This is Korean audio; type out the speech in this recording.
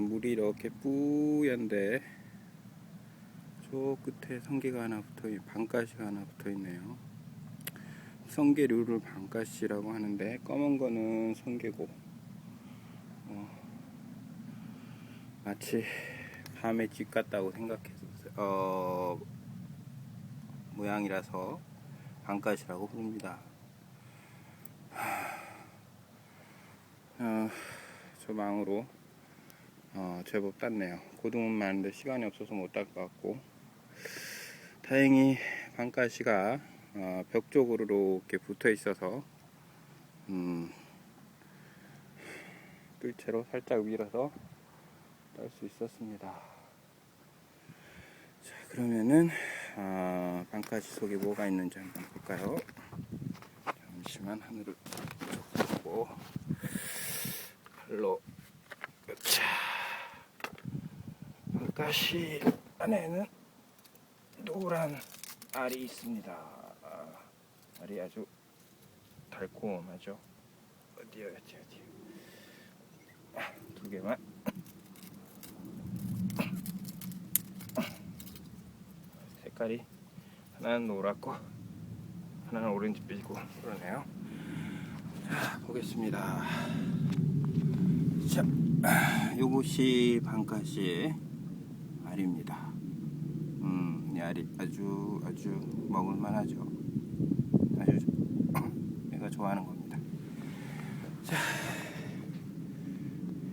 물이 이렇게 뿌연데 저 끝에 성게가 하나 붙어 있, 반가시가 하나 붙어 있네요. 성게류를 반가시라고 하는데 검은 거는 성게고 어, 마치 밤에 집 같다고 생각했었어요. 어, 모양이라서 반가시라고 부릅니다. 어, 저 망으로 어, 제법 땄네요. 고등은 많은데 시간이 없어서 못딸것 같고 다행히 반가시가 어, 벽 쪽으로 이렇게 붙어 있어서 음, 뜰채로 살짝 밀어서 딸 수 있었습니다. 자 그러면은 어, 반가시 속에 뭐가 있는지 한번 볼까요? 잠시만 하늘을 쭉 보고 발로 자 반가시 안에는 노란 알이 있습니다. 아, 알이 아주 달콤하죠. 어디요, 어디, 어디. 아, 두 개만. 색깔이 하나는 노랗고 하나는 오렌지빛이고 그러네요. 자, 보겠습니다. 자, 아, 요것이 반가시의 알입니다. 음, 이 알이 아주 아주 먹을만하죠. 아주 내가 좋아하는 겁니다. 자,